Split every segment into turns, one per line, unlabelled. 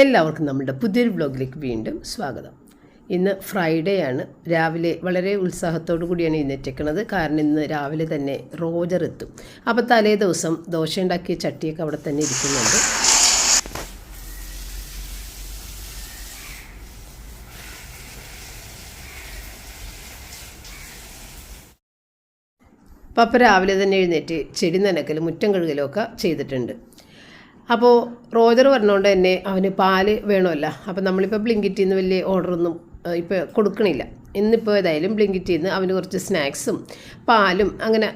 എല്ലാവർക്കും നമ്മുടെ പുതിയൊരു വ്ലോഗിലേക്ക് വീണ്ടും സ്വാഗതം. ഇന്ന് ഫ്രൈഡേ ആണ്. രാവിലെ വളരെ ഉത്സാഹത്തോടു കൂടിയാണ് എഴുന്നേറ്റേക്കുന്നത് കാരണം ഇന്ന് രാവിലെ തന്നെ റോജർ എത്തും. അപ്പോൾ തലേ ദിവസം ദോശ ഉണ്ടാക്കിയ ചട്ടിയൊക്കെ അവിടെ തന്നെ ഇരിക്കുന്നുണ്ട്. പപ്പ രാവിലെ തന്നെ എഴുന്നേറ്റ് ചെടി നനക്കലും മുറ്റം കഴുകലും ഒക്കെ ചെയ്തിട്ടുണ്ട്. അപ്പോൾ റോജർ പറഞ്ഞുകൊണ്ട് തന്നെ അവന് പാൽ വേണമല്ല. അപ്പോൾ നമ്മളിപ്പോൾ ബ്ലിങ്കിറ്റിൽ നിന്ന് വലിയ ഓർഡറൊന്നും ഇപ്പോൾ കൊടുക്കണില്ല. ഇന്നിപ്പോൾ ഏതായാലും ബ്ലിങ്കിറ്റിൽ നിന്ന് അവന് കുറച്ച് സ്നാക്സും പാലും അങ്ങനെ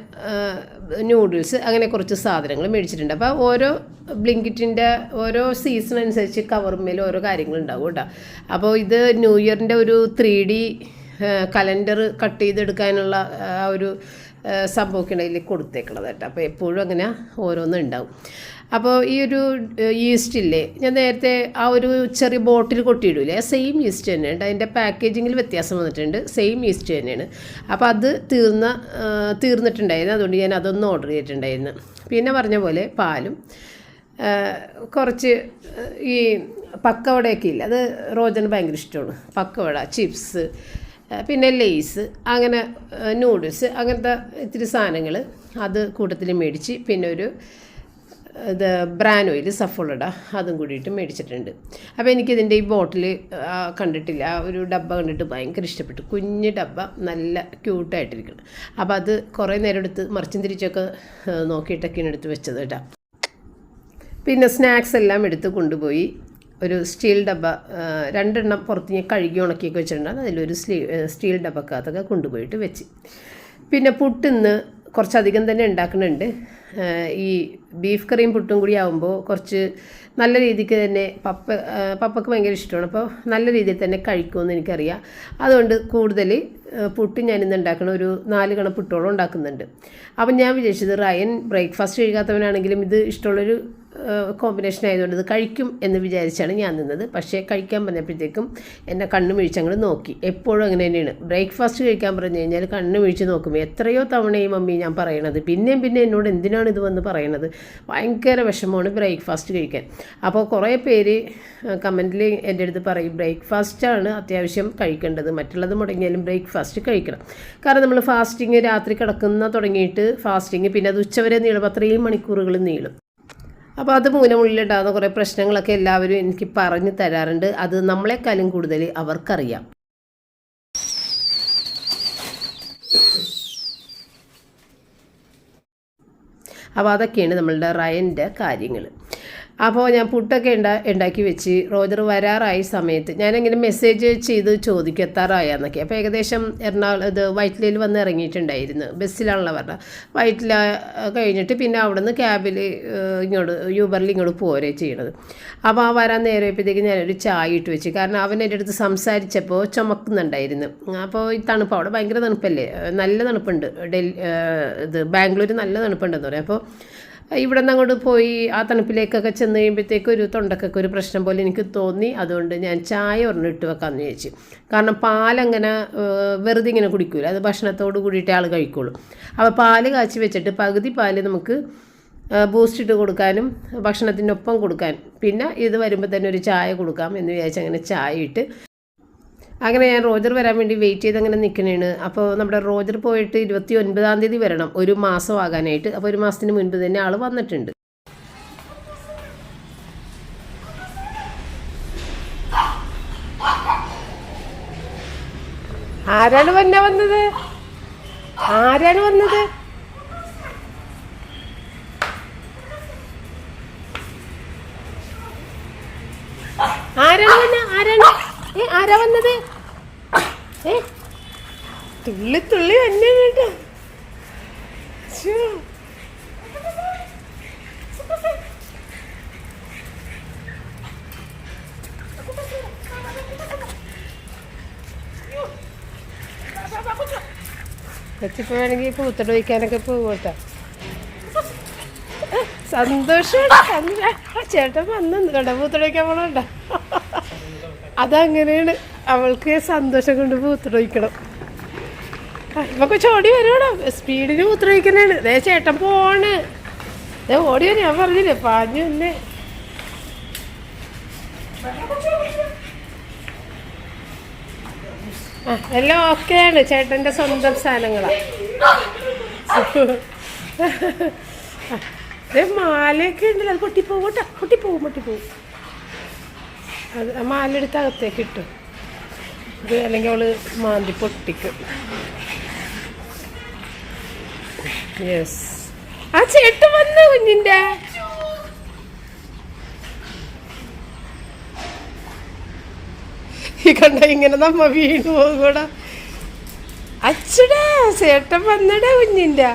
നൂഡിൽസ് അങ്ങനെ കുറച്ച് സാധനങ്ങൾ മേടിച്ചിട്ടുണ്ട്. അപ്പോൾ ഓരോ ബ്ലിങ്കിറ്റിന്റെ ഓരോ സീസൺ അനുസരിച്ച് കവർമേലും ഓരോ കാര്യങ്ങളുണ്ടാവും കേട്ടോ. അപ്പോൾ ഇത് ന്യൂ ഇയറിന്റെ ഒരു ത്രീ ഡി കലണ്ടർ കട്ട് ചെയ്തെടുക്കാനുള്ള ആ ഒരു സംഭവമൊക്കെ ഉണ്ടെങ്കിൽ കൊടുത്തേക്കണത് കേട്ടോ. അപ്പോൾ എപ്പോഴും അങ്ങനെ ഓരോന്നും ഉണ്ടാവും. അപ്പോൾ ഈ ഒരു ഈസ്റ്റ് ഇല്ലേ ഞാൻ നേരത്തെ ആ ഒരു ചെറിയ ബോട്ടിൽ കൊട്ടിയിടൂലേ ആ സെയിം ഈസ്റ്റ് തന്നെയുണ്ട് അതിന്റെ പാക്കേജിങ്ങിൽ വ്യത്യാസം വന്നിട്ടുണ്ട് സെയിം ഈസ്റ്റ് തന്നെയാണ്. അപ്പോൾ അത് തീർന്ന തീർന്നിട്ടുണ്ടായിരുന്നു. അതുകൊണ്ട് ഞാൻ അതൊന്ന് ഓർഡർ ചെയ്തിട്ടുണ്ടായിരുന്നു. പിന്നെ പറഞ്ഞ പോലെ പാലും കുറച്ച് ഈ പക്കവടയൊക്കെ ഇല്ല അത് റോജന് ഭയങ്കര ഇഷ്ടമാണ്. പക്കവട ചിപ്സ് പിന്നെ ലേസ് അങ്ങനെ നൂഡിൽസ് അങ്ങനത്തെ ഇത്തിരി സാധനങ്ങൾ അത് കൂട്ടത്തിൽ മേടിച്ച് പിന്നെ ഒരു ഇത് ബ്രാൻ ഓയിൽ സഫോളഡ അതും കൂടിയിട്ട് മേടിച്ചിട്ടുണ്ട്. അപ്പോൾ എനിക്കിതിന്റെ ഈ ബോട്ടിൽ കണ്ടിട്ടില്ല. ആ ഒരു ഡബ്ബ കണ്ടിട്ട് ഭയങ്കര ഇഷ്ടപ്പെട്ടു. കുഞ്ഞ് ഡബ്ബ നല്ല ക്യൂട്ടായിട്ടിരിക്കണം. അപ്പോൾ അത് കുറേ നേരം എടുത്ത് മറിച്ചും തിരിച്ചൊക്കെ നോക്കിയിട്ടൊക്കെയാണ് എടുത്ത് വെച്ചത് കേട്ടോ. പിന്നെ സ്നാക്സ് എല്ലാം എടുത്ത് കൊണ്ടുപോയി. ഒരു സ്റ്റീൽ ഡബ്ബ രണ്ടെണ്ണം പുറത്ത് ഞാൻ കഴുകി ഉണക്കിയൊക്കെ വെച്ചിട്ടുണ്ട്. അതിലൊരു സ്റ്റീൽ ഡബ്ബക്കകത്തൊക്കെ കൊണ്ടുപോയിട്ട് വെച്ച്. പിന്നെ പുട്ടിന്ന് കുറച്ചധികം തന്നെ ഉണ്ടാക്കുന്നുണ്ട്. ഈ ബീഫ് കറിയും പുട്ടും കൂടി ആകുമ്പോൾ കുറച്ച് നല്ല രീതിക്ക് തന്നെ പപ്പ പപ്പക്ക് ഭയങ്കര ഇഷ്ടമാണ്. അപ്പോൾ നല്ല രീതിയിൽ തന്നെ കഴിക്കുമെന്ന് എനിക്കറിയാം. അതുകൊണ്ട് കൂടുതൽ പുട്ട് ഞാനിന്ന് ഉണ്ടാക്കണം ഒരു നാല് കണ പുട്ടോളം ഉണ്ടാക്കുന്നുണ്ട്. അപ്പം ഞാൻ വിചാരിച്ചത് റയൻ ബ്രേക്ക്ഫാസ്റ്റ് കഴിക്കാത്തവനാണെങ്കിലും ഇത് ഇഷ്ടമുള്ളൊരു കോമ്പിനേഷൻ ആയതുകൊണ്ട് കഴിക്കും എന്ന് വിചാരിച്ചാണ് ഞാൻ നിന്നത്. പക്ഷേ കഴിക്കാൻ പറഞ്ഞപ്പോഴത്തേക്കും എന്നെ കണ്ണ് മിഴിച്ചങ്ങോട്ട് നോക്കി. എപ്പോഴും അങ്ങനെ തന്നെയാണ്. ബ്രേക്ക്ഫാസ്റ്റ് കഴിക്കാൻ പറഞ്ഞു കഴിഞ്ഞാൽ കണ്ണ് മിഴിച്ച് നോക്കും. എത്രയോ തവണയും മമ്മി ഞാൻ പറയണത്. പിന്നെയും പിന്നെ എന്നോട് എന്തിനാണ് ഇത് വന്ന് പറയണത്? ഭയങ്കര വിഷമമാണ് ബ്രേക്ക്ഫാസ്റ്റ് കഴിക്കാൻ. അപ്പോൾ കുറേ പേര് കമന്റിൽ എന്റെ അടുത്ത് പറയും ബ്രേക്ക്ഫാസ്റ്റാണ് അത്യാവശ്യം കഴിക്കേണ്ടത്. മറ്റുള്ളത് മുടങ്ങിയാലും ബ്രേക്ക്ഫാസ്റ്റ് കഴിക്കണം. കാരണം നമ്മൾ ഫാസ്റ്റിങ് രാത്രി കിടക്കുന്ന തുടങ്ങിയിട്ട് ഫാസ്റ്റിങ് പിന്നെ അത് ഉച്ചവരെ നീളും. അത്രയും മണിക്കൂറുകൾ നീളും. അപ്പോൾ അത് മൂലമുള്ളിലുണ്ടാകുന്ന കുറേ പ്രശ്നങ്ങളൊക്കെ എല്ലാവരും എനിക്ക് പറഞ്ഞു തരാറുണ്ട്. അത് നമ്മളെക്കാളും കൂടുതൽ അവർക്കറിയാം. അപ്പോൾ അതൊക്കെയാണ് നമ്മളുടെ റയന്റെ കാര്യങ്ങൾ അപ്പോൾ ഞാൻ പുട്ടൊക്കെ ഉണ്ടാ ഉണ്ടാക്കി വെച്ച് റോജർ വരാറായ സമയത്ത് ഞാനിങ്ങനെ മെസ്സേജ് ചെയ്ത് ചോദിക്കും എത്താറായെന്നൊക്കെ അപ്പോൾ ഏകദേശം എറണാകുളം ഇത് വൈറ്റിലയിൽ വന്ന് ഇറങ്ങിയിട്ടുണ്ടായിരുന്നു. ബസ്സിലാണല്ലോ പറഞ്ഞത്. വൈറ്റില കഴിഞ്ഞിട്ട് പിന്നെ അവിടെ നിന്ന് ക്യാബിൽ ഇങ്ങോട്ട് യൂബറിൽ ഇങ്ങോട്ട് പോരേ ചെയ്യണത്. അപ്പോൾ ആ വരാൻ നേരപ്പോഴത്തേക്ക് ഞാനൊരു ചായ ഇട്ട് വെച്ച്. കാരണം അവൻ എന്റെ അടുത്ത് സംസാരിച്ചപ്പോൾ ചുമക്കുന്നുണ്ടായിരുന്നു. അപ്പോൾ ഈ തണുപ്പ് അവിടെ ഭയങ്കര തണുപ്പല്ലേ? നല്ല തണുപ്പുണ്ട്. ഡൽഹി ഇത് ബാംഗ്ലൂർ നല്ല തണുപ്പുണ്ടെന്ന് പറയാം. അപ്പോൾ ഇവിടെ നിന്ന് അങ്ങോട്ട് പോയി ആ തണുപ്പിലേക്കൊക്കെ ചെന്ന് കഴിയുമ്പോഴത്തേക്ക് ഒരു തൊണ്ടക്കൊക്കെ ഒരു പ്രശ്നം പോലെ എനിക്ക് തോന്നി. അതുകൊണ്ട് ഞാൻ ചായ ഒരെണ്ണം ഇട്ട് വെക്കാമെന്ന് വിചാരിച്ചു. കാരണം പാലങ്ങനെ വെറുതെ ഇങ്ങനെ കുടിക്കൂല. അത് ഭക്ഷണത്തോട് കൂടിയിട്ടേ ആൾ കഴിക്കുള്ളൂ. അപ്പോൾ പാൽ കാച്ചി വെച്ചിട്ട് പകുതി പാൽ നമുക്ക് ബൂസ്റ്റ് ഇട്ട് കൊടുക്കാനും ഭക്ഷണത്തിനൊപ്പം കൊടുക്കാൻ പിന്നെ ഇത് വരുമ്പോൾ തന്നെ ഒരു ചായ കൊടുക്കാം എന്ന് വിചാരിച്ച് അങ്ങനെ ചായ ഇട്ട് അങ്ങനെ ഞാൻ റോജർ വരാൻ വേണ്ടി വെയിറ്റ് ചെയ്ത് അങ്ങനെ നിൽക്കണേണ് അപ്പോൾ നമ്മുടെ റോജർ പോയിട്ട് ഇരുപത്തി ഒൻപതാം തീയതി വരണം. ഒരു മാസം ആകാനായിട്ട്. അപ്പോൾ ഒരു മാസത്തിന് മുൻപ് തന്നെ ആൾ വന്നിട്ടുണ്ട്. ആരാണ് വന്ന വന്നത്? ആരാണ് വന്നത് ആരാണ് വന്ന ആരാണ് ഏ ആരാ വന്നത് ഏ തുള്ളി തുള്ളി തന്നെ കേട്ടോ കൊച്ചിപ്പോ വേണമെങ്കിൽ പൂത്തട വയ്ക്കാനൊക്കെ പോകും സന്തോഷം. ചേട്ടൻ വന്നു. കണ്ടോ? പൂത്തട വയ്ക്കാൻ പോണോട്ടോ അതങ്ങനെയാണ്. അവൾക്ക് സന്തോഷം കൊണ്ട് പൂത്തടയ്ക്കണം ഇവക്കെ ചോടി വരുവാണോ? സ്പീഡിന് മൂത്രമൊഴിക്കണേണ് ദേ ചേട്ടൻ പോണ് ദേ ഓടി വരും. ഞാൻ പറഞ്ഞില്ലേ പാഞ്ഞു തന്നെ എല്ലാം ഓക്കെയാണ് ചേട്ടന്റെ സ്വന്തം സാധനങ്ങളാണ് മാലയൊക്കെ ഉണ്ടല്ലോ അത് പൊട്ടിപ്പോവും കേട്ടോ പൊട്ടിപ്പോവും പൊട്ടിപ്പോവും. അത് ആ മാല എടുത്ത് അകത്തേക്ക് ഇട്ടും. അല്ലെങ്കിൽ അവൾ മാന്തി പൊട്ടിക്കും. യെസ് ആ ചേട്ടൻ വന്നു കുഞ്ഞിന്റെ ഈ കണ്ട ഇങ്ങനെ നമ്മ വീണു പോകൂട. കൂടെ അച്ചടാ ചേട്ടൻ വന്നടാ കുഞ്ഞിന്റെ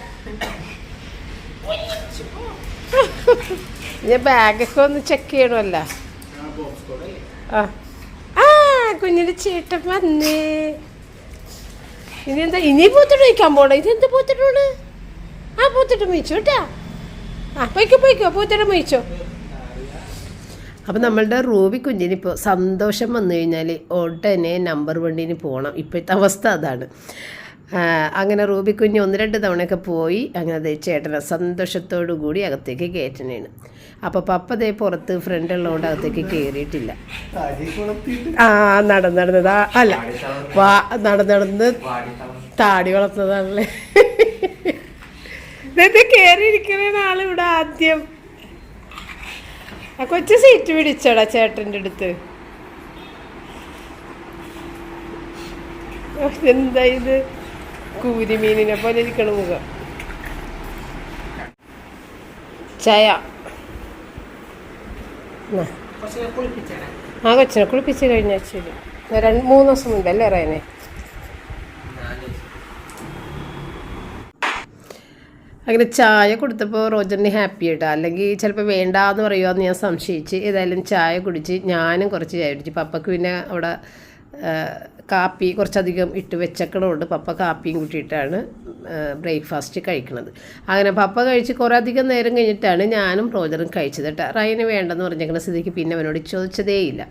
ഞാൻ ബാഗൊക്കെ ഒന്ന് ചെക്ക് ചെയ്യണമല്ല. ആ. ആ കുഞ്ഞിന്റെ ചേട്ടൻ വന്നേ. ഇനി എന്താ ഇനി പൂത്തിട്ട് വയ്ക്കാൻ പോണേ? എന്ത് പൂത്തിട്ടുണ്ട് ആ പൂത്തിട്ട് മേയിച്ചു കേട്ടാ. ആ പൊയ്ക്കോ പൊയ്ക്കോ പൂത്തിട്ട് മയിച്ചോ. അപ്പം നമ്മളുടെ റൂബി കുഞ്ഞിനിപ്പോൾ സന്തോഷം വന്നു കഴിഞ്ഞാൽ ഉടനെ നമ്പർ വണ്ണിന് പോകണം ഇപ്പോഴത്തെ അവസ്ഥ അതാണ്. അങ്ങനെ റൂബി കുഞ്ഞ് ഒന്ന് രണ്ട് തവണയൊക്കെ പോയി അങ്ങനെ അതേ ചേട്ടനെ സന്തോഷത്തോടു കൂടി അകത്തേക്ക് കയറ്റണേണ് അപ്പോൾ പപ്പ ദേ പുറത്ത് ഫ്രണ്ട് ഉള്ളതുകൊണ്ട് അകത്തേക്ക് കയറിയിട്ടില്ല. ആ നടന്ന് നടന്നത് അല്ല വാ നടന്ന് നടന്ന് താടി വളർത്തുന്നതാണല്ലേ ഇതെന്താ കയറിയിരിക്കുന്ന ആളിവിടെ ആദ്യം. ആ കൊച്ചു സീറ്റ് പിടിച്ചോടാ ചേട്ടന്റെ അടുത്ത്. എന്താ ഇത്? കൂരിമീനിനെ പോലെ ഇരിക്കണ മുഖം. ചായ. ആ. കൊച്ചിനെ കുളിപ്പിച്ച് കഴിഞ്ഞാൽ ശരി. രണ്ട് മൂന്ന് ദിവസം മുമ്പല്ലേ റയനെ അങ്ങനെ ചായ കൊടുത്തപ്പോൾ റോജറിന് ഹാപ്പി കേട്ടോ അല്ലെങ്കിൽ ചിലപ്പോൾ വേണ്ടാന്ന് പറയുമോയെന്ന് ഞാൻ സംശയിച്ച് ഏതായാലും ചായ കുടിച്ച് ഞാനും കുറച്ച് ചായ കുടിച്ച്. പപ്പക്ക് പിന്നെ അവിടെ കാപ്പി കുറച്ചധികം ഇട്ട് വെച്ചക്കണമുണ്ട്. പപ്പ കാപ്പിയും കൂട്ടിയിട്ടാണ് ബ്രേക്ക്ഫാസ്റ്റ് കഴിക്കുന്നത് അങ്ങനെ പപ്പ കഴിച്ച് കുറേ അധികം നേരം കഴിഞ്ഞിട്ടാണ് ഞാനും റോജറും കഴിച്ചത് കേട്ടോ. റൈന് വേണ്ടെന്ന് പറഞ്ഞേക്കുന്ന സ്ഥിതിക്ക് പിന്നെ അവനോട് ചോദിച്ചതേയില്ല.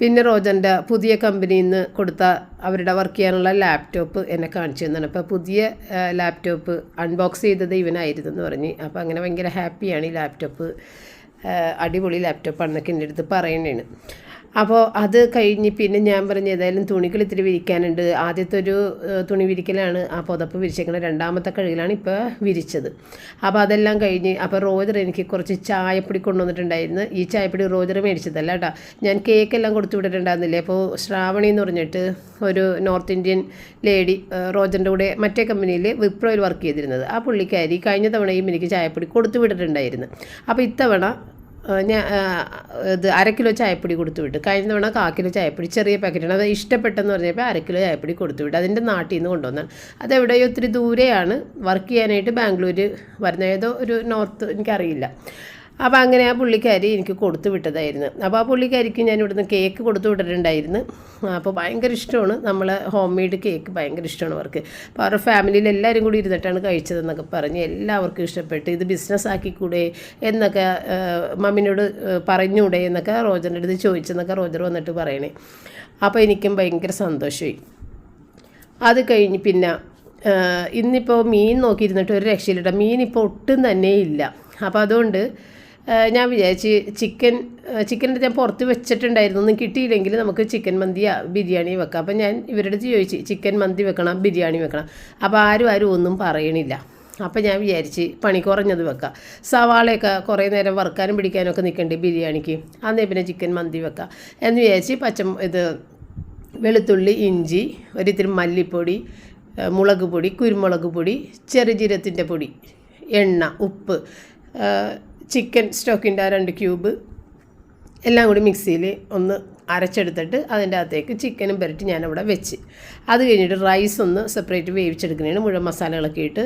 പിന്നെ റോജന്റെ പുതിയ കമ്പനിയിൽ നിന്ന് കൊടുത്ത അവരുടെ വർക്ക് ചെയ്യാനുള്ള ലാപ്ടോപ്പ് എന്നെ കാണിച്ചു തന്നാണ്. അപ്പോൾ പുതിയ ലാപ്ടോപ്പ് അൺബോക്സ് ചെയ്തത് ഇവനായിരുന്നു എന്ന് പറഞ്ഞ്. അപ്പോൾ അങ്ങനെ ഭയങ്കര ഹാപ്പിയാണ് ഈ ലാപ്ടോപ്പ് അടിപൊളി ലാപ്ടോപ്പാണെന്നൊക്കെ എന്റെ അടുത്ത് പറയണേണ് അപ്പോൾ അത് കഴിഞ്ഞ് പിന്നെ ഞാൻ പറഞ്ഞു ഏതായാലും തുണികൾ ഇത്തിരി വിരിക്കാനുണ്ട്. ആദ്യത്തെ ഒരു തുണി വിരിക്കലാണ്. ആ പുതപ്പ് വിരിച്ചേക്കുന്നത് രണ്ടാമത്തെ കഴുകിലാണ് ഇപ്പോൾ വിരിച്ചത്. അപ്പോൾ അതെല്ലാം കഴിഞ്ഞ് അപ്പോൾ റോജർ എനിക്ക് കുറച്ച് ചായപ്പൊടി കൊണ്ടുവന്നിട്ടുണ്ടായിരുന്നു. ഈ ചായപ്പൊടി റോജർ മേടിച്ചതല്ല കേട്ടോ. ഞാൻ കേക്കെല്ലാം കൊടുത്തു വിട്ടിട്ടുണ്ടായിരുന്നില്ലേ? അപ്പോൾ ശ്രാവണി എന്ന് പറഞ്ഞിട്ട് ഒരു നോർത്ത് ഇന്ത്യൻ ലേഡി റോജറിന്റെ കൂടെ മറ്റേ കമ്പനിയിൽ വിപ്രോയിൽ വർക്ക് ചെയ്തിരുന്നത്. ആ പുള്ളിക്കാരി കഴിഞ്ഞ തവണയും എനിക്ക് ചായപ്പൊടി കൊടുത്തു വിട്ടിട്ടുണ്ടായിരുന്നു. അപ്പോൾ ഇത്തവണ ഞാൻ ഇത് അര കിലോ ചായപ്പൊടി കൊടുത്തു വിട്ടു. കഴിഞ്ഞ തവണ കാ കിലോ ചായപ്പൊടി ചെറിയ പാക്കറ്റാണ്. അത് ഇഷ്ടപ്പെട്ടെന്ന് പറഞ്ഞപ്പോൾ അര കിലോ ചായപ്പൊടി കൊടുത്തു വിട്ടു. അതിന്റെ നാട്ടിൽ നിന്ന് കൊണ്ടുവന്നാണ്. എവിടെയോ ഒത്തിരി ദൂരെയാണ്. വർക്ക് ചെയ്യാനായിട്ട് ബാംഗ്ലൂർ വരുന്ന ഏതോ ഒരു നോർത്ത് എനിക്കറിയില്ല. അപ്പോൾ അങ്ങനെ ആ പുള്ളിക്കാരി എനിക്ക് കൊടുത്തു വിട്ടതായിരുന്നു. അപ്പോൾ ആ പുള്ളിക്കാരിക്ക് ഞാൻ ഇവിടുന്ന് കേക്ക് കൊടുത്തു വിട്ടിട്ടുണ്ടായിരുന്നു. അപ്പോൾ ഭയങ്കര ഇഷ്ടമാണ്. നമ്മൾ ഹോം മെയ്ഡ് കേക്ക് ഭയങ്കര ഇഷ്ടമാണ് അവർക്ക്. അപ്പോൾ അവരുടെ ഫാമിലിയിൽ എല്ലാവരും കൂടി ഇരുന്നിട്ടാണ് കഴിച്ചതെന്നൊക്കെ പറഞ്ഞ് എല്ലാവർക്കും ഇഷ്ടപ്പെട്ട് ഇത് ബിസിനസ് ആക്കിക്കൂടെ എന്നൊക്കെ മമ്മിനോട് പറഞ്ഞൂടെ എന്നൊക്കെ റോജറിന്റെ അടുത്ത് ചോദിച്ചെന്നൊക്കെ റോജർ വന്നിട്ട് പറയണേ. അപ്പോൾ എനിക്കും ഭയങ്കര സന്തോഷമായി. അത് കഴിഞ്ഞ് പിന്നെ ഇന്നിപ്പോൾ മീൻ നോക്കിയിരുന്നിട്ട് ഒരു രക്ഷയില്ല മീൻ ഇപ്പോൾ ഒട്ടും തന്നെ ഇല്ല. അപ്പോൾ അതുകൊണ്ട് ഞാൻ വിചാരിച്ച് ചിക്കൻ ചിക്കൻ ഞാൻ പുറത്ത് വെച്ചിട്ടുണ്ടായിരുന്നു. ഒന്നും കിട്ടിയില്ലെങ്കിൽ നമുക്ക് ചിക്കൻ മന്തി ബിരിയാണി വെക്കാം. അപ്പം ഞാൻ ഇവരുടെ അടുത്ത് ചോദിച്ചു ചിക്കൻ മന്തി വെക്കണം ബിരിയാണി വെക്കണം? അപ്പോൾ ആരും ആരും ഒന്നും പറയണില്ല. അപ്പം ഞാൻ വിചാരിച്ച് പണി കുറഞ്ഞത് വെക്കാം. സവാളയൊക്കെ കുറേ നേരം വറുക്കാനും പിടിക്കാനും ഒക്കെ നിൽക്കണ്ടേ ബിരിയാണിക്ക്? അന്നേ പിന്നെ ചിക്കൻ മന്തി വെക്കാം. എന്ന് വിചാരിച്ച് പച്ച ഇത് വെളുത്തുള്ളി ഇഞ്ചി ഒരിത്തിരി മല്ലിപ്പൊടി മുളക് പൊടി കുരുമുളക് പൊടി ചെറുജീരത്തിന്റെ പൊടി എണ്ണ ഉപ്പ് ചിക്കൻ സ്റ്റോക്കിന്റെ രണ്ട് ക്യൂബ് എല്ലാം കൂടി മിക്സിയിൽ ഒന്ന് അരച്ചെടുത്തിട്ട് അതിന്റെ അകത്തേക്ക് ചിക്കനും പുരട്ടി ഞാനവിടെ വെച്ച്. അത് കഴിഞ്ഞിട്ട് റൈസ് ഒന്ന് സെപ്പറേറ്റ് വേവിച്ചെടുക്കുന്നതാണ് മുഴുവൻ മസാലകളൊക്കെ ഇട്ട്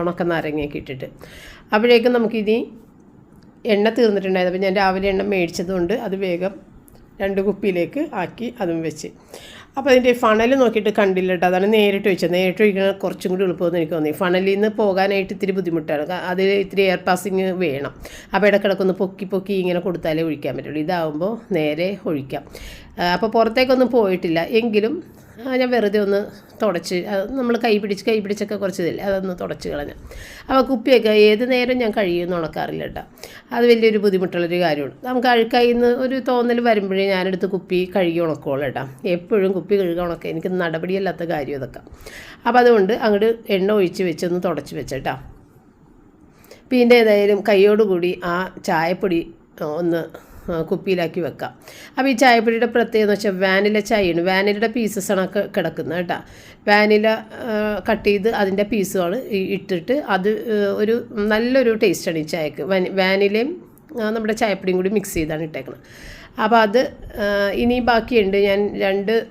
ഉണക്ക നാരങ്ങയൊക്കെ ഇട്ടിട്ട്. അപ്പോഴേക്കും നമുക്കിനി എണ്ണ തീർന്നിട്ടുണ്ടായിരുന്നു അപ്പോൾ ഞാൻ രാവിലെ എണ്ണ മേടിച്ചതുകൊണ്ട് അത് വേഗം രണ്ട് കുപ്പിയിലേക്ക് ആക്കി അതും വെച്ച്. അപ്പോൾ അതിന്റെ ഫണൽ നോക്കിയിട്ട് കണ്ടില്ല കേട്ടോ അതാണ് നേരിട്ട് വെച്ചത് നേരിട്ട് ഒഴിക്കണ കുറച്ചും കൂടി എളുപ്പമെന്ന് എനിക്ക് തോന്നി. ഫണലിൽ നിന്ന് പോകാനായിട്ട് ഇത്തിരി ബുദ്ധിമുട്ടാണ്. അതിൽ ഇത്തിരി എയർ പാസിങ് വേണം. അപ്പോൾ ഇടക്കിടക്കൊന്ന് പൊക്കി പൊക്കി ഇങ്ങനെ കൊടുത്താലേ ഒഴിക്കാൻ പറ്റുള്ളൂ. ഇതാവുമ്പോൾ നേരെ ഒഴിക്കാം. അപ്പോൾ പുറത്തേക്കൊന്നും പോയിട്ടില്ല. എങ്കിലും ഞാൻ വെറുതെ ഒന്ന് തുടച്ച് നമ്മൾ കൈ പിടിച്ച് കൈ പിടിച്ചൊക്കെ കുറച്ച് ഇതില്ലേ അതൊന്ന് തുടച്ച് കളഞ്ഞു. അപ്പോൾ കുപ്പിയൊക്കെ ഏത് നേരം ഞാൻ കഴിയുമെന്ന് ഉണക്കാറില്ല കേട്ടോ. അത് വലിയൊരു ബുദ്ധിമുട്ടുള്ളൊരു കാര്യമാണ്. നമുക്ക് അഴുക്കായി നിന്ന് ഒരു തോന്നൽ വരുമ്പോഴേ ഞാനെടുത്ത് കുപ്പി കഴുകി ഉണക്കുകയുള്ളു കേട്ടോ. എപ്പോഴും കുപ്പി കഴുകി ഉണക്കുക. എനിക്ക് നടപടിയല്ലാത്ത കാര്യം ഇതൊക്കെ അപ്പോൾ അതുകൊണ്ട് അങ്ങോട്ട് എണ്ണ ഒഴിച്ച് വെച്ചൊന്ന് തുടച്ച് വെച്ചേട്ടാ. പിന്നെ ഏതായാലും കൈയോടുകൂടി ആ ചായപ്പൊടി ഒന്ന് കുപ്പിയിലാക്കി വെക്കാം. അപ്പോൾ ഈ ചായപ്പൊടിയുടെ പ്രത്യേകത എന്ന് വെച്ചാൽ വാനില ചായയാണ്. വാനിലയുടെ പീസസാണ് കിടക്കുന്നത് കേട്ടോ. വാനില കട്ട് ചെയ്ത് അതിന്റെ പീസുമാണ് ഇട്ടിട്ട് അത് ഒരു നല്ലൊരു ടേസ്റ്റാണ് ഈ ചായക്ക്. വാനി- വാനിലയും നമ്മുടെ ചായപ്പൊടിയും കൂടി മിക്സ് ചെയ്താണ് ഇട്ടേക്കുന്നത് അപ്പോൾ അത് ഇനി ബാക്കിയുണ്ട്. ഞാൻ രണ്ട്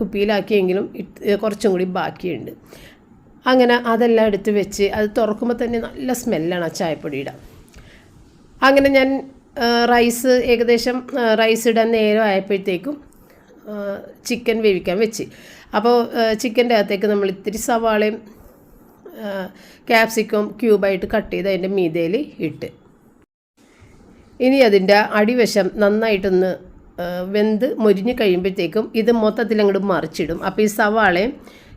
കുപ്പിയിലാക്കിയെങ്കിലും കുറച്ചും കൂടി ബാക്കിയുണ്ട്. അങ്ങനെ അതെല്ലാം എടുത്ത് വെച്ച് അത് തുറക്കുമ്പോൾ തന്നെ നല്ല സ്മെല്ലാണ് ആ ചായപ്പൊടിയുടെ. അങ്ങനെ ഞാൻ റൈസ് ഏകദേശം റൈസ് ഇടാൻ നേരം ആയപ്പോഴത്തേക്കും ചിക്കൻ വേവിക്കാൻ വെച്ച്. അപ്പോൾ ചിക്കന്റെ അകത്തേക്ക് നമ്മൾ ഇത്തിരി സവാളയും ക്യാപ്സിക്കം ക്യൂബായിട്ട് കട്ട് ചെയ്ത് അതിന്റെ മീതയിൽ ഇട്ട്. ഇനി അതിന്റെ അടിവശം നന്നായിട്ടൊന്ന് വെന്ത് മൊരിഞ്ഞ് കഴിയുമ്പോഴത്തേക്കും ഇത് മൊത്തത്തിൽ അങ്ങോട്ട് മറിച്ചിടും. അപ്പോൾ ഈ സവാളയും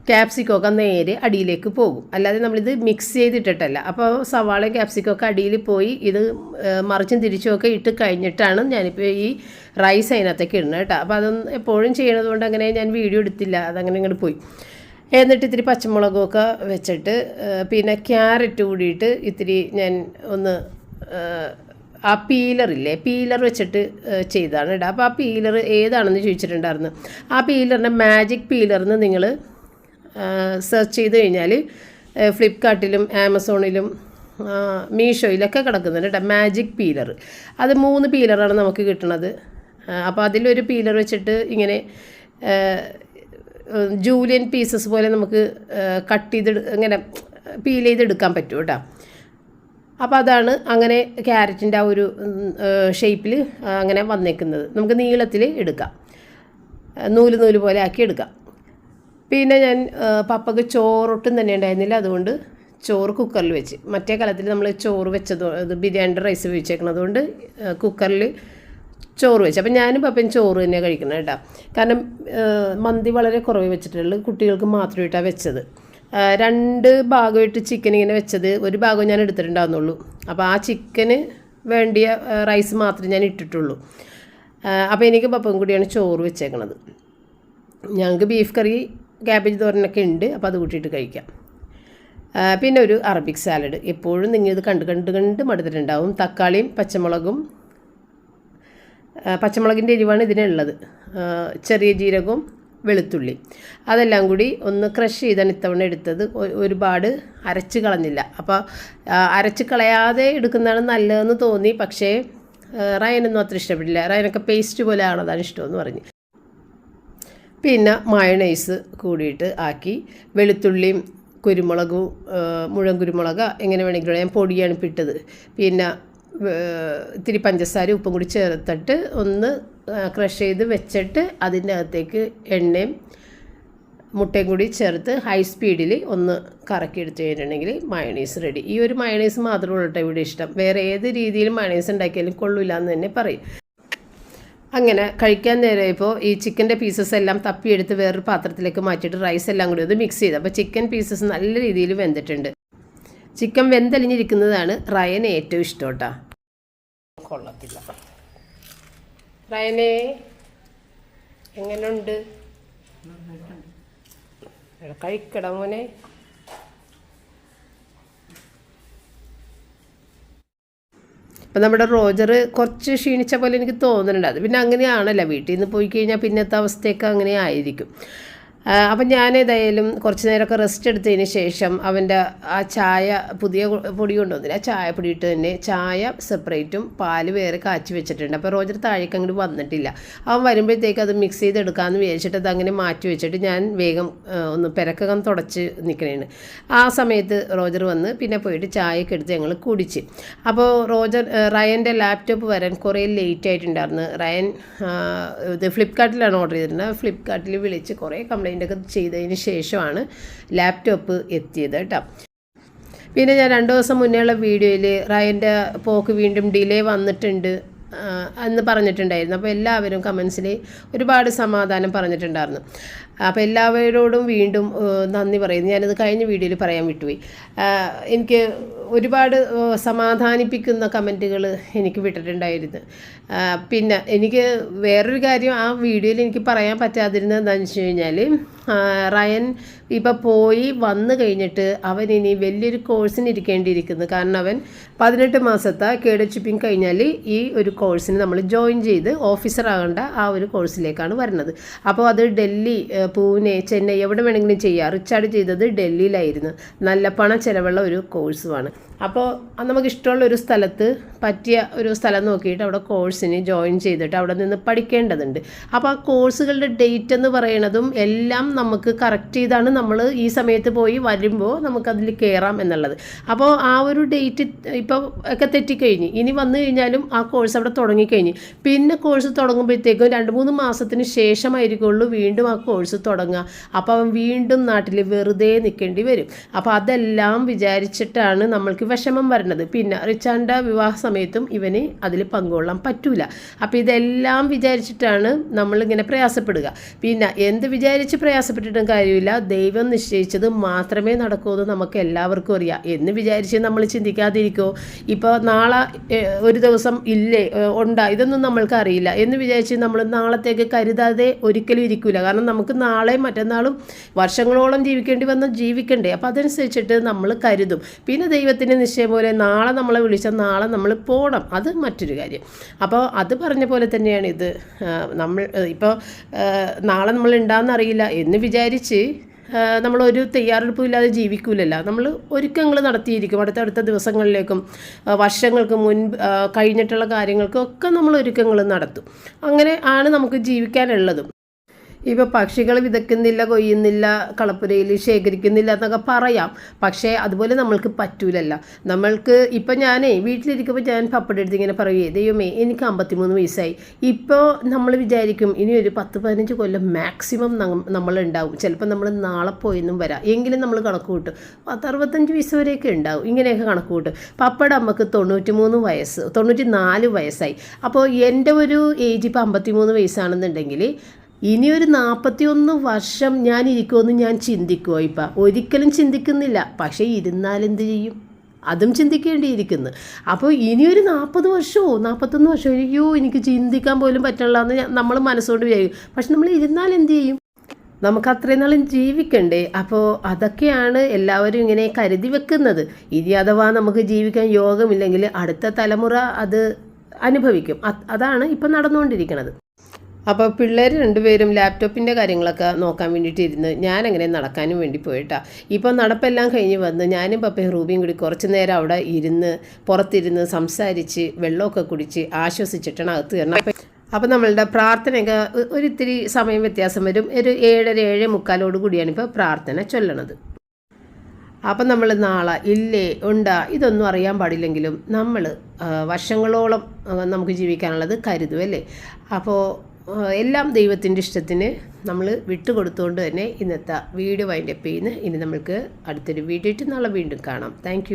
ക്യാപ്സിക്കോ ഒക്കെ നേരെ അടിയിലേക്ക് പോകും. അല്ലാതെ നമ്മളിത് മിക്സ് ചെയ്തിട്ടിട്ടല്ല. അപ്പോൾ സവാള ക്യാപ്സിക്കോ ഒക്കെ അടിയിൽ പോയി ഇത് മറിച്ചും തിരിച്ചും ഒക്കെ ഇട്ട് കഴിഞ്ഞിട്ടാണ് ഞാനിപ്പോൾ ഈ റൈസ് അതിനകത്തേക്ക് ഇടുന്നത് കേട്ടോ. അപ്പോൾ അതൊന്നും എപ്പോഴും ചെയ്യണത് കൊണ്ട് അങ്ങനെ ഞാൻ വീഡിയോ എടുത്തില്ല. അതങ്ങനെ ഇങ്ങോട്ട് പോയി. എന്നിട്ട് ഇത്തിരി പച്ചമുളകൊക്കെ വെച്ചിട്ട് പിന്നെ ക്യാരറ്റ് കൂടിയിട്ട് ഇത്തിരി ഞാൻ ഒന്ന് ആ, പീലറില്ലേ പീലർ വെച്ചിട്ട് ചെയ്താണ് ഇടുക അപ്പോൾ ആ പീലർ ഏതാണെന്ന് ചോദിച്ചിട്ടുണ്ടായിരുന്നു. ആ പീലറിന്റെ മാജിക് പീലറിന് നിങ്ങൾ സെർച്ച് ചെയ്ത് കഴിഞ്ഞാൽ ഫ്ലിപ്കാർട്ടിലും ആമസോണിലും മീഷോയിലൊക്കെ കിടക്കുന്നുണ്ട് കേട്ടോ മാജിക് പീലർ അത് മൂന്ന് പീലറാണ് നമുക്ക് കിട്ടണത്. അപ്പോൾ അതിലൊരു പീലർ വെച്ചിട്ട് ഇങ്ങനെ ജൂലിയൻ പീസസ് പോലെ നമുക്ക് കട്ട് ചെയ്ത് ഇങ്ങനെ പീൽ ചെയ്തെടുക്കാൻ പറ്റും കേട്ടോ അപ്പോൾ അതാണ് അങ്ങനെ ക്യാരറ്റിന്റെ ആ ഒരു ഷേപ്പിൽ അങ്ങനെ വന്നേക്കുന്നത്. നമുക്ക് നീളത്തിൽ എടുക്കാം. നൂൽ നൂൽ പോലെ ആക്കി എടുക്കാം. പിന്നെ ഞാൻ പപ്പക്ക് ചോറൊട്ടും തന്നെ ഉണ്ടായിരുന്നില്ല. അതുകൊണ്ട് ചോറ് കുക്കറിൽ വെച്ച്. മറ്റേ കാലത്തിൽ നമ്മൾ ചോറ് വെച്ചത് ഇത് ബിരിയാണിയുടെ റൈസ് വെച്ചേക്കണത് അതുകൊണ്ട് കുക്കറിൽ ചോറ് വെച്ച്. അപ്പം ഞാനും പപ്പയും ചോറ് തന്നെയാണ് കഴിക്കുന്നത് കേട്ടോ. കാരണം മന്തി വളരെ കുറവ് വെച്ചിട്ടുള്ളൂ. കുട്ടികൾക്ക് മാത്രമായിട്ടാണ് വെച്ചത്. രണ്ട് ഭാഗമായിട്ട് ചിക്കൻ ഇങ്ങനെ വെച്ചത് ഒരു ഭാഗം ഞാൻ എടുത്തിട്ടുണ്ടാകുന്നുള്ളൂ അപ്പോൾ ആ ചിക്കന് വേണ്ടിയ റൈസ് മാത്രമേ ഞാൻ ഇട്ടിട്ടുള്ളൂ. അപ്പോൾ എനിക്ക് പപ്പയും കൂടിയാണ് ചോറ് വെച്ചേക്കണത്. ഞങ്ങൾക്ക് ബീഫ് കറി ക്യാബേജ് തോരനൊക്കെ ഉണ്ട് അപ്പോൾ അത് കൂട്ടിയിട്ട് കഴിക്കാം. പിന്നെ ഒരു അറബിക് സാലഡ്. എപ്പോഴും നിങ്ങൾ ഇത് കണ്ട് കണ്ട് കണ്ട് മടുത്തിട്ടുണ്ടാവും. തക്കാളിയും പച്ചമുളകും പച്ചമുളകിന്റെ എരിവാണ് ഇതിനുള്ളത് ചെറിയ ജീരകവും വെളുത്തുള്ളി. അതെല്ലാം കൂടി ഒന്ന് ക്രഷ് ചെയ്താണ് ഇത്തവണ എടുത്തത്. ഒരുപാട് അരച്ച് കളഞ്ഞില്ല. അപ്പോൾ അരച്ച് കളയാതെ എടുക്കുന്നതാണ് നല്ലതെന്ന് തോന്നി. പക്ഷേ റയനൊന്നും അത്ര ഇഷ്ടപ്പെട്ടില്ല. റയനൊക്കെ പേസ്റ്റ് പോലെ ആണതാണ് ഇഷ്ടമെന്ന് പറഞ്ഞു. പിന്നെ മയണൈസ് കൂടിയിട്ട് ആക്കി വെളുത്തുള്ളിയും കുരുമുളകും മുഴുവൻ കുരുമുളക് എങ്ങനെ വേണമെങ്കിലും ഞാൻ പൊടിയാണ് ഇപ്പിട്ടത് പിന്നെ ഇത്തിരി പഞ്ചസാര ഉപ്പും കൂടി ചേർത്തിട്ട് ഒന്ന് ക്രഷ് ചെയ്ത് വെച്ചിട്ട് അതിന്റെ അകത്തേക്ക് എണ്ണയും മുട്ടയും കൂടി ചേർത്ത് ഹൈ സ്പീഡിൽ ഒന്ന് കറക്കി എടുത്തു കഴിഞ്ഞിട്ടുണ്ടെങ്കിൽ മയണൈസ് റെഡി. ഈ ഒരു മയണൈസ് മാത്രമേ ഉള്ളൂ ഇവിടെ ഇഷ്ടം. വേറെ ഏത് രീതിയിൽ മയണൈസ് ഉണ്ടാക്കിയാലും കൊള്ളില്ല എന്ന് തന്നെ പറയും. അങ്ങനെ കഴിക്കാൻ നേരമായപ്പോൾ ഈ ചിക്കന്റെ പീസസ് എല്ലാം തപ്പിയെടുത്ത് വേറൊരു പാത്രത്തിലേക്ക് മാറ്റിയിട്ട് റൈസ് എല്ലാം കൂടി ഒന്ന് മിക്സ് ചെയ്ത്. അപ്പോൾ ചിക്കൻ പീസസ് നല്ല രീതിയിൽ വെന്തിട്ടുണ്ട്. ചിക്കൻ വെന്തലിഞ്ഞിരിക്കുന്നതാണ് റയന് ഏറ്റവും ഇഷ്ടം കേട്ടോ. കൊള്ളത്തില്ല. റയനെ എങ്ങനെയുണ്ട് കഴിക്കട മോനെ. ഇപ്പം നമ്മുടെ റോജർ കുറച്ച് ക്ഷീണിച്ച പോലെ എനിക്ക് തോന്നുന്നുണ്ട്. അത് പിന്നെ അങ്ങനെയാണല്ലോ. വീട്ടിൽ നിന്ന് പോയി കഴിഞ്ഞാൽ പിന്നത്തെ അവസ്ഥയൊക്കെ അങ്ങനെ ആയിരിക്കും. അപ്പം ഞാൻ ഏതായാലും കുറച്ച് നേരമൊക്കെ റെസ്റ്റ് എടുത്തതിന് ശേഷം അവന്റെ ആ ചായ പുതിയ പൊടി കൊണ്ടുവന്നില്ല ആ ചായ പൊടി ഇട്ട് തന്നെ ചായ സെപ്പറേറ്റും പാൽ വേറെ കാച്ചി വെച്ചിട്ടുണ്ട്. അപ്പോൾ റോജർ താഴേക്ക് അങ്ങോട്ട് വന്നിട്ടില്ല. അവൻ വരുമ്പോഴത്തേക്ക് അത് മിക്സ് ചെയ്തെടുക്കാമെന്ന് വിചാരിച്ചിട്ട് അത് അങ്ങനെ മാറ്റി വെച്ചിട്ട് ഞാൻ വേഗം ഒന്ന് പെരക്കകം തുടച്ച് നിൽക്കണേണ് ആ സമയത്ത് റോജർ വന്ന് പിന്നെ പോയിട്ട് ചായയൊക്കെ എടുത്ത് ഞങ്ങൾ കുടിച്ച്. അപ്പോൾ റോജർ റയന്റെ ലാപ്ടോപ്പ് വരാൻ കുറേ ലേറ്റ് ആയിട്ടുണ്ടായിരുന്നു. റയൻ ഇത് ഫ്ലിപ്കാർട്ടിലാണ് ഓർഡർ ചെയ്തിരുന്നത്. ഫ്ലിപ്കാർട്ടിൽ വിളിച്ച് കുറേ കംപ്ലൈന്റ് ഒക്കെ ചെയ്തതിന് ശേഷമാണ് ലാപ്ടോപ്പ് എത്തിയത് കേട്ടോ. പിന്നെ ഞാൻ രണ്ട് ദിവസം മുന്നേ ഉള്ള വീഡിയോയിൽ റയന്റെ പോക്ക് വീണ്ടും ഡിലേ വന്നിട്ടുണ്ട് എന്ന് പറഞ്ഞിട്ടുണ്ടായിരുന്നു. അപ്പോൾ എല്ലാവരും കമൻസിൽ ഒരുപാട് സമാധാനം പറഞ്ഞിട്ടുണ്ടായിരുന്നു. അപ്പോൾ എല്ലാവരോടും വീണ്ടും നന്ദി പറയുന്നു. ഞാനത് കഴിഞ്ഞ വീഡിയോയിൽ പറയാൻ വിട്ടുപോയി. എനിക്ക് ഒരുപാട് സമാധാനിപ്പിക്കുന്ന കമന്റുകൾ എനിക്ക് വിട്ടിട്ടുണ്ടായിരുന്നു. പിന്നെ എനിക്ക് വേറൊരു കാര്യം ആ വീഡിയോയിൽ എനിക്ക് പറയാൻ പറ്റാതിരുന്നത് എന്താണെന്ന് വെച്ച് കഴിഞ്ഞാൽ റയൻ ഇപ്പം പോയി വന്നു കഴിഞ്ഞിട്ട് അവൻ ഇനി വലിയൊരു കോഴ്സിന് ഇരിക്കേണ്ടിയിരിക്കുന്നു. കാരണം അവൻ പതിനെട്ട് മാസത്തെ കേടച്ചിപ്പിങ് കഴിഞ്ഞാൽ ഈ ഒരു കോഴ്സിന് നമ്മൾ ജോയിൻ ചെയ്ത് ഓഫീസർ ആകേണ്ട ആ ഒരു കോഴ്സിലേക്കാണ് വരുന്നത്. അപ്പോൾ അത് ഡൽഹി പൂനെ ചെന്നൈ എവിടെ വേണമെങ്കിലും ചെയ്യാം. റിച്ചാർഡ് ചെയ്തത് ഡൽഹിയിലായിരുന്നു. നല്ല പണ ചിലവുള്ള ഒരു കോഴ്സുമാണ്. അപ്പോൾ നമുക്ക് ഇഷ്ടമുള്ള ഒരു സ്ഥലത്ത് പറ്റിയ ഒരു സ്ഥലം നോക്കിയിട്ട് അവിടെ കോഴ്സിന് ജോയിൻ ചെയ്തിട്ട് അവിടെ നിന്ന് പഠിക്കേണ്ടതുണ്ട്. അപ്പോൾ ആ കോഴ്സുകളുടെ ഡേറ്റ് എന്ന് പറയുന്നതും എല്ലാം നമുക്ക് കറക്റ്റ് ചെയ്താണ് നമ്മൾ ഈ സമയത്ത് പോയി വരുമ്പോൾ നമുക്കതിൽ കയറാം എന്നുള്ളത്. അപ്പോൾ ആ ഒരു ഡേറ്റ് ഇപ്പോൾ ഒക്കെ തെറ്റിക്കഴിഞ്ഞ്. ഇനി വന്നു കഴിഞ്ഞാലും ആ കോഴ്സ് അവിടെ തുടങ്ങിക്കഴിഞ്ഞ്. പിന്നെ കോഴ്സ് തുടങ്ങുമ്പോഴത്തേക്കും രണ്ട് മൂന്ന് മാസത്തിന് ശേഷമായിരിക്കുള്ളൂ വീണ്ടും ആ കോഴ്സ് തുടങ്ങുക. അപ്പോൾ അവൻ വീണ്ടും നാട്ടിൽ വെറുതെ നിൽക്കേണ്ടി വരും. അപ്പോൾ അതെല്ലാം വിചാരിച്ചിട്ടാണ് നമ്മൾക്ക് വിഷമം വരുന്നത് പിന്നെ റിച്ചാന്റെ വിവാഹ സമയത്തും ഇവന് അതിൽ പങ്കുകൊള്ളാൻ പറ്റൂല. അപ്പോൾ ഇതെല്ലാം വിചാരിച്ചിട്ടാണ് നമ്മളിങ്ങനെ പ്രയാസപ്പെടുക. പിന്നെ എന്ത് വിചാരിച്ച് പ്രയാസപ്പെട്ടിട്ടും കാര്യമില്ല. ദൈവം നിശ്ചയിച്ചത് മാത്രമേ നടക്കൂ എന്ന് നമുക്ക് എല്ലാവർക്കും അറിയാം. എന്ന് വിചാരിച്ച് നമ്മൾ ചിന്തിക്കാതിരിക്കോ. ഇപ്പോൾ നാളെ ഒരു ദിവസം ഇല്ലേ ഉണ്ടാ ഇതൊന്നും നമ്മൾക്ക് അറിയില്ല. എന്ന് വിചാരിച്ച് നമ്മൾ നാളത്തേക്ക് കരുതാതെ ഒരിക്കലും ഇരിക്കൂല. കാരണം നമുക്ക് നാളെ മറ്റന്നാളും വർഷങ്ങളോളം ജീവിക്കേണ്ടി വന്നാൽ ജീവിക്കണ്ടേ. അപ്പോൾ അതനുസരിച്ചിട്ട് നമ്മൾ കരുതും. പിന്നെ ദൈവത്തിന്റെ നിശ്ചയം പോലെ നാളെ നമ്മളെ വിളിച്ചാൽ നാളെ നമ്മൾ പോകണം അത് മറ്റൊരു കാര്യം. അപ്പോൾ അത് പറഞ്ഞ പോലെ തന്നെയാണ് ഇത്. നമ്മൾ ഇപ്പോൾ നാളെ നമ്മൾ ഉണ്ടാകുന്ന അറിയില്ല എന്ന് വിചാരിച്ച് നമ്മൾ നമ്മളൊരു തയ്യാറെടുപ്പും ഇല്ലാതെ ജീവിക്കൂലല്ല. നമ്മൾ ഒരുക്കങ്ങൾ നടത്തിയിരിക്കും. അടുത്ത അടുത്ത ദിവസങ്ങളിലേക്കും വർഷങ്ങൾക്ക് മുൻപ് കഴിഞ്ഞിട്ടുള്ള കാര്യങ്ങൾക്കും ഒക്കെ നമ്മൾ ഒരുക്കങ്ങൾ നടത്തും. അങ്ങനെ ആണ് നമുക്ക് ജീവിക്കാനുള്ളതും. ഇപ്പോൾ പക്ഷികൾ വിതയ്ക്കുന്നില്ല കൊയ്യുന്നില്ല കളപ്പുരയിൽ ശേഖരിക്കുന്നില്ല എന്നൊക്കെ പറയാം. പക്ഷേ അതുപോലെ നമ്മൾക്ക് പറ്റൂലല്ല. നമ്മൾക്ക് ഇപ്പം ഞാനേ വീട്ടിലിരിക്കുമ്പോൾ ഞാൻ പപ്പയുടെ അടുത്ത് ഇങ്ങനെ പറയുകയെ ദൈവമേ എനിക്ക് അമ്പത്തിമൂന്ന് വയസ്സായി. ഇപ്പോൾ നമ്മൾ വിചാരിക്കും ഇനി ഒരു പത്ത് പതിനഞ്ച് കൊല്ലം മാക്സിമം നമ്മൾ ഉണ്ടാവും ചിലപ്പോൾ നമ്മൾ നാളെ പോയെന്നും വരാം. എങ്കിലും നമ്മൾ കണക്ക് കൂട്ടും. പത്തറുപത്തഞ്ച് വയസ്സ് വരെയൊക്കെ ഉണ്ടാവും. ഇങ്ങനെയൊക്കെ കണക്ക് കൂട്ടും. പപ്പയുടെ അമ്മയ്ക്ക് തൊണ്ണൂറ്റി മൂന്ന് വയസ്സ് തൊണ്ണൂറ്റി നാല് വയസ്സായി. അപ്പോൾ എന്റെ ഒരു ഏജ് ഇപ്പോൾ അമ്പത്തിമൂന്ന് വയസ്സാണെന്നുണ്ടെങ്കിൽ ഇനി ഒരു നാൽപ്പത്തിയൊന്ന് വർഷം ഞാൻ ഇരിക്കുമെന്ന് ഞാൻ ചിന്തിക്കുമോ ഇപ്പം? ഒരിക്കലും ചിന്തിക്കുന്നില്ല. പക്ഷേ ഇരുന്നാലെന്ത് ചെയ്യും? അതും ചിന്തിക്കേണ്ടിയിരിക്കുന്നു. അപ്പോൾ ഇനിയൊരു നാൽപ്പത് വർഷമോ നാൽപ്പത്തൊന്ന് വർഷമോ അയ്യോ എനിക്ക് ചിന്തിക്കാൻ പോലും പറ്റില്ല എന്ന് നമ്മൾ മനസ്സുകൊണ്ട് വിചാരിക്കും. പക്ഷെ നമ്മൾ ഇരുന്നാൽ എന്ത് ചെയ്യും? നമുക്ക് അത്രയും നാളും ജീവിക്കണ്ടേ? അപ്പോൾ അതൊക്കെയാണ് എല്ലാവരും ഇങ്ങനെ കരുതി വെക്കുന്നത്. ഇനി അഥവാ നമുക്ക് ജീവിക്കാൻ യോഗമില്ലെങ്കിൽ അടുത്ത തലമുറ അത് അനുഭവിക്കും. അതാണ് ഇപ്പം നടന്നുകൊണ്ടിരിക്കുന്നത് അപ്പോൾ പിള്ളേർ രണ്ടുപേരും ലാപ്ടോപ്പിന്റെ കാര്യങ്ങളൊക്കെ നോക്കാൻ വേണ്ടിയിട്ട് ഇരുന്ന് ഞാനങ്ങനെ നടക്കാനും വേണ്ടി പോയിട്ടാ. ഇപ്പോൾ നടപ്പെല്ലാം കഴിഞ്ഞ് വന്ന് ഞാനും പപ്പയും റൂബിയും കൂടി കുറച്ച് നേരം അവിടെ ഇരുന്ന് പുറത്തിരുന്ന് സംസാരിച്ച് വെള്ളമൊക്കെ കുടിച്ച് ആശ്വസിച്ചിട്ടാണ് അകത്ത് കയറണം അപ്പോൾ നമ്മളുടെ പ്രാർത്ഥനയൊക്കെ ഒരിത്തിരി സമയം വ്യത്യാസം വരും. ഒരു ഏഴര ഏഴ് മുക്കാലോട് കൂടിയാണ് ഇപ്പോൾ പ്രാർത്ഥന ചൊല്ലണത്. അപ്പം നമ്മൾ നാളെ ഇല്ലേ ഉണ്ടാ ഇതൊന്നും അറിയാൻ പാടില്ലെങ്കിലും നമ്മൾ വർഷങ്ങളോളം നമുക്ക് ജീവിക്കാനുള്ളത് കരുതും അല്ലേ? അപ്പോൾ എല്ലാം ദൈവത്തിന്റെ ഇഷ്ടത്തിന് നമ്മൾ വിട്ടുകൊടുത്തുകൊണ്ട് തന്നെ ഇന്നത്തെ വീഡിയോ വൈൻഡപ്പ് ചെയ്യുന്നു. ഇനി നമ്മൾക്ക് അടുത്തൊരു വീഡിയോ ഇട്ട് നാളെ വീണ്ടും കാണാം. താങ്ക്